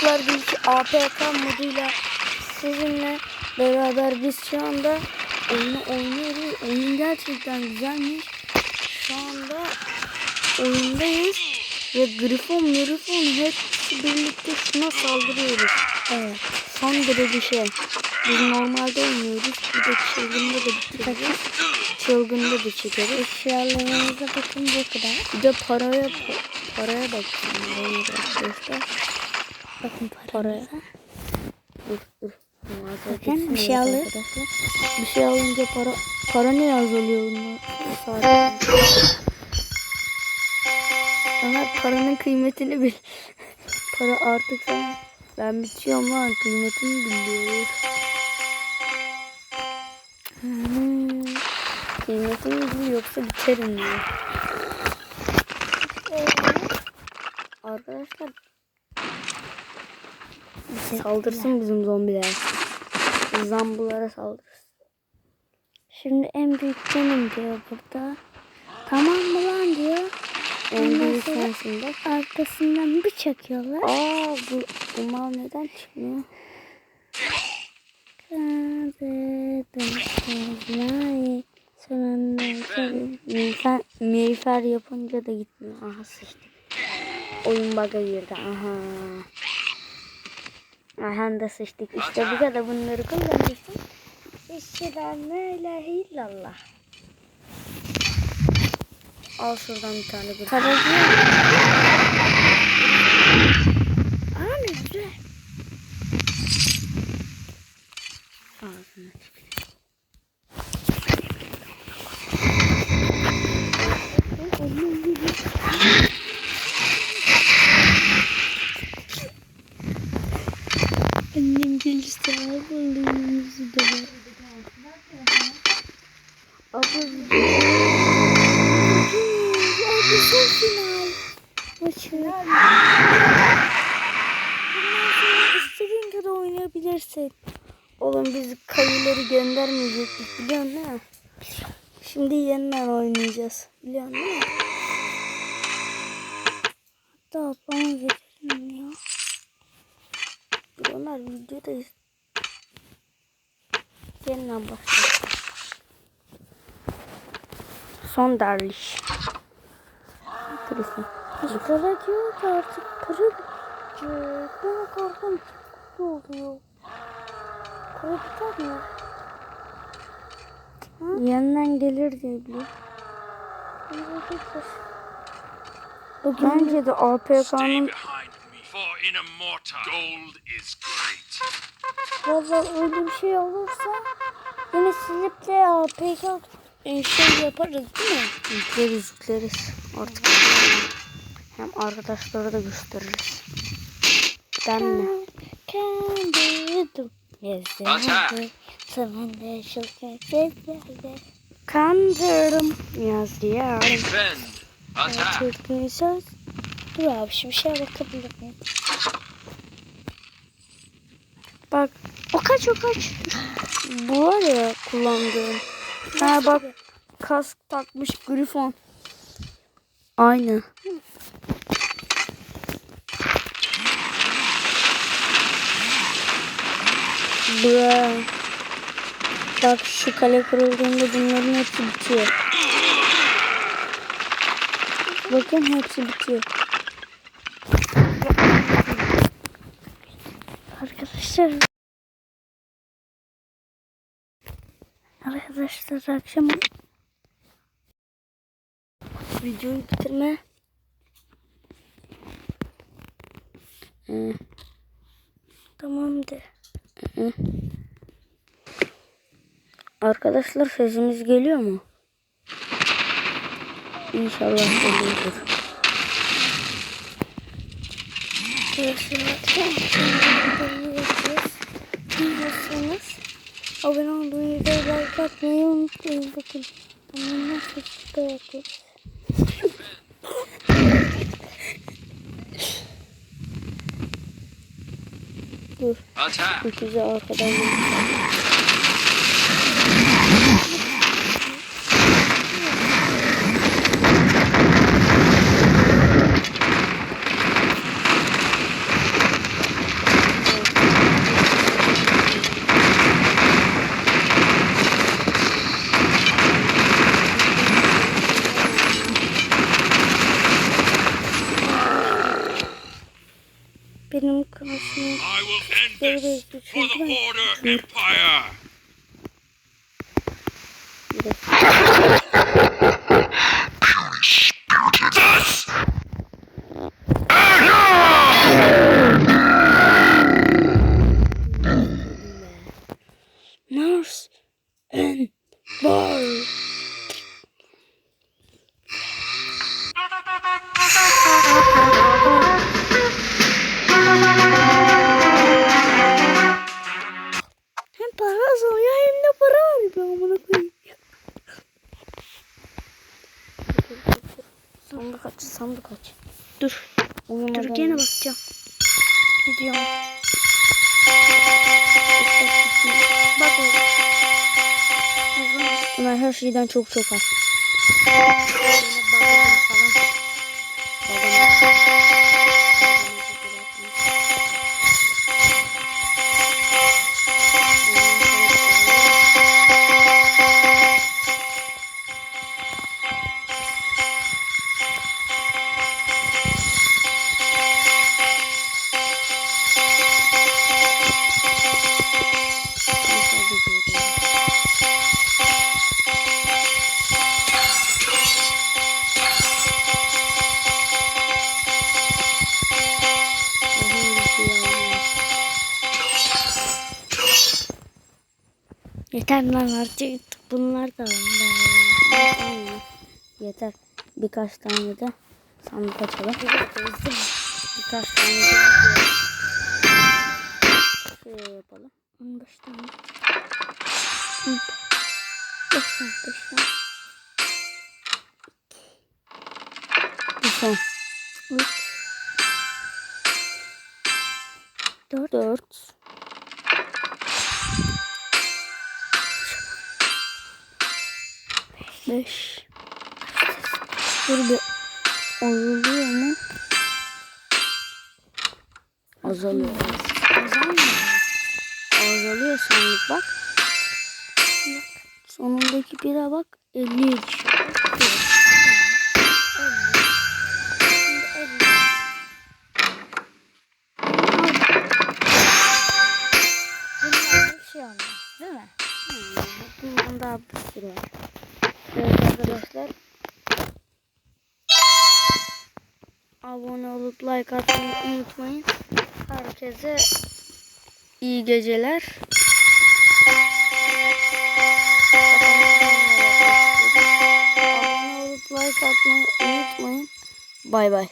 Çocuklar biz APK moduyla sizinle beraber biz şu anda oyunu oynuyoruz. Oyun gerçekten güzelmiş. Şu anda oyundayız ve Grifon, Grifon hepsi birlikte şuna saldırıyoruz. Evet. Son derece şey. Biz normalde oynuyoruz. Bir de çılgında da bitiririz. Çılgında da çekeriz. Eşyalarımıza bakın bu kadar. Bir de paraya paraya bakın. Arkadaşlar. Bakın paraya. Dur dur. Bakın bir şey alır. Bir şey alınca para para ne yazılıyor bunlar? Sadece. Ömer paranın kıymetini bil. Para artık sen ben bitiyorum lan kıymetini biliyoruz. Hmm. Kıymetini bil yoksa biterim diyor. Arkadaşlar saldırsın bizim zombiler. Zambulara saldırsın. Şimdi en büyük benim diyor burada. Tamam mı lan diyor. En büyük sensin bak. Arkasından bir çakıyorlar. Aa bu, bu mal neden çıkmıyor? Miğfer, miğfer yapınca da gitmiyor. Aha sıçtık. Oyun bug'a girdi. Aha. Aha da sıçtık. İşte bu kadar bunları kullanırsın. İşçiden la ilahe illallah. Al şuradan bir tane bir. Aa ne güzel. Ağzına tüküreyim. Annem gelirse da var. Abla Abi son final. Maçı. Bundan sonra istediğin kadar oynayabilirsin. Oğlum biz kayıları göndermeyecektik biliyorsun değil mi? Şimdi yeniden oynayacağız. Biliyorsun değil mi? Hatta bana verelim ya. Onlar videodayız. Yeniden başlayalım. Son derliş. Kırılsın. Para diyor ki artık bitecek. Bana çıktı oluyor. Biter mi? Ha? Yanından gelir diye biliyor. Bugün Bence de APK'nın gold is great. Valla öyle bir şey olursa yine silip de APK e, şey yaparız değil mi? Yükleriz yükleriz. Artık hem arkadaşlara da gösteririz. Ben mi? Attack! Kandırım yaz ya. Defend! Attack! Türk'ün söz. Dur abi şimdi bir şey bakabilir miyim? Bak kaç o kaç. Bu var ya kullandığım. Ha bak kask takmış Grifon. Aynı. Bra. Bak şu kale kırıldığında bunların hepsi bitiyor. Bakın hepsi bitiyor. Arkadaşlar. Arkadaşlar akşam videoyu bitirme. Hı. Tamamdır. Hı. Arkadaşlar sesimiz geliyor mu? İnşallah geliyordur. Biliyorsunuz. Abone olmayı ve like atmayı unutmayın. Bakın. Ama nasıl çıkıyor. Dur. Attack! Öküzü arkadan I will end this for the Order Empire. Sandık aç, sandık aç. Dur. Dur gene bakacağım. Gidiyorum. Bak. Bunlar her şeyden çok çok az. Yeter lan artık bunlar da. Yeter. Birkaç tane de sandık açalım. Birkaç tane de şey yapalım. 15 tane. Hı. Beş tane, beş tane. Bir son. Üç. Dört. Dört. Beş. Dur bir azalıyor mu? Azalıyor. Azalmıyor. Azalıyor sandık bak. Bak. Sonundaki bire bak 50'ye like atmayı unutmayın. Herkese iyi geceler. Abone olup like atmayı unutmayın. Bay bay.